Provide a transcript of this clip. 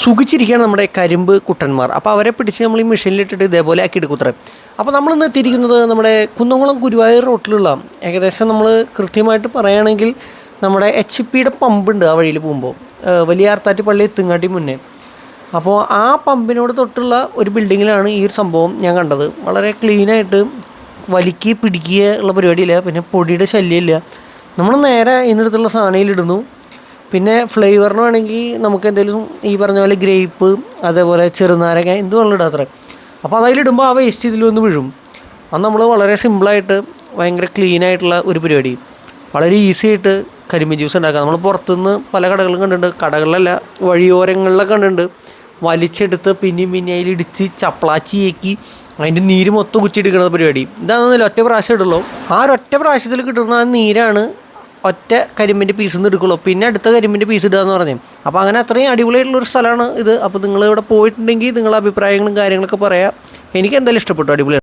സുഖിച്ചിരിക്കുകയാണ് നമ്മുടെ കരിമ്പ് കുട്ടന്മാർ. അപ്പോൾ അവരെ പിടിച്ച് നമ്മൾ ഈ മെഷീനിലിട്ടിട്ട് ഇതേപോലെ ആക്കി എടുക്കുത്രേ അപ്പോൾ നമ്മളിന്ന് എത്തിയിരിക്കുന്നത് നമ്മുടെ കുന്നംകുളം ഗുരുവായൂർ റോട്ടിലുള്ള ഏകദേശം നമ്മൾ കൃത്യമായിട്ട് പറയുകയാണെങ്കിൽ നമ്മുടെ എച്ച് പിയുടെ പമ്പുണ്ട് ആ വഴിയിൽ പോകുമ്പോൾ വലിയ ആർത്താറ്റി പള്ളി എത്തുങ്ങാട്ടി മുന്നേ. അപ്പോൾ ആ പമ്പിനോട് തൊട്ടുള്ള ഒരു ബിൽഡിങ്ങിലാണ് ഈ ഒരു സംഭവം ഞാൻ കണ്ടത്. വളരെ ക്ലീനായിട്ട് വലിക്കുക പിടിക്കുക ഉള്ള പരിപാടിയില്ല പിന്നെ പൊടിയുടെ ശല്യമില്ല. നമ്മൾ നേരെ ഇതിനടുത്തുള്ള സാധനയിലിടുന്നു പിന്നെ ഫ്ലേവറിന് വേണമെങ്കിൽ നമുക്ക് എന്തെങ്കിലും ഈ പറഞ്ഞ പോലെ ഗ്രേപ്പ് അതേപോലെ ചെറുനാരങ്ങ എന്ത് വെള്ളം ഇടാത്രേ അപ്പോൾ അതിലിടുമ്പോൾ ആ വേസ്റ്റ് ഇതിൽ വന്ന് വീഴും. അത് നമ്മൾ വളരെ സിമ്പിളായിട്ട് ഭയങ്കര ക്ലീൻ ആയിട്ടുള്ള ഒരു പരിപാടി. വളരെ ഈസി ആയിട്ട് കരിമ്പ് ജ്യൂസ് ഉണ്ടാക്കാം. നമ്മൾ പുറത്തുനിന്ന് പല കടകളും കണ്ടിട്ടുണ്ട്. കടകളിലല്ല വഴിയോരങ്ങളിലൊക്കെ കണ്ടിട്ടുണ്ട്. വലിച്ചെടുത്ത് പിന്നെയും പിന്നെ അതിൽ ഇടിച്ച് ചപ്പളാച്ചി ഏക്കി അതിന്റെ നീര് മൊത്തം കുച്ചിയെടുക്കുന്ന പരിപാടി. ഇതാണെന്നില്ല ഒറ്റ പ്രാവശ്യം ഇടുള്ളൂ. ആ ഒരൊറ്റ പ്രാവശ്യത്തിൽ കിട്ടുന്ന ആ നീരാണ് ഒറ്റ കരിമ്പിന്റെ പീസ് നിന്ന് എടുക്കുള്ളൂ. പിന്നെ അടുത്ത കരിമ്പിന്റെ പീസ് ഇടുക എന്ന് പറഞ്ഞു. അപ്പോൾ അങ്ങനെ അത്രയും അടിപൊളിയായിട്ടുള്ള ഒരു സ്ഥലമാണ് ഇത്. അപ്പോൾ നിങ്ങൾ ഇവിടെ പോയിട്ടുണ്ടെങ്കിൽ നിങ്ങളുടെ അഭിപ്രായങ്ങളും കാര്യങ്ങളൊക്കെ പറയാം. എനിക്ക് എന്തായാലും ഇഷ്ടപ്പെട്ടു. അടിപൊളിയാണ്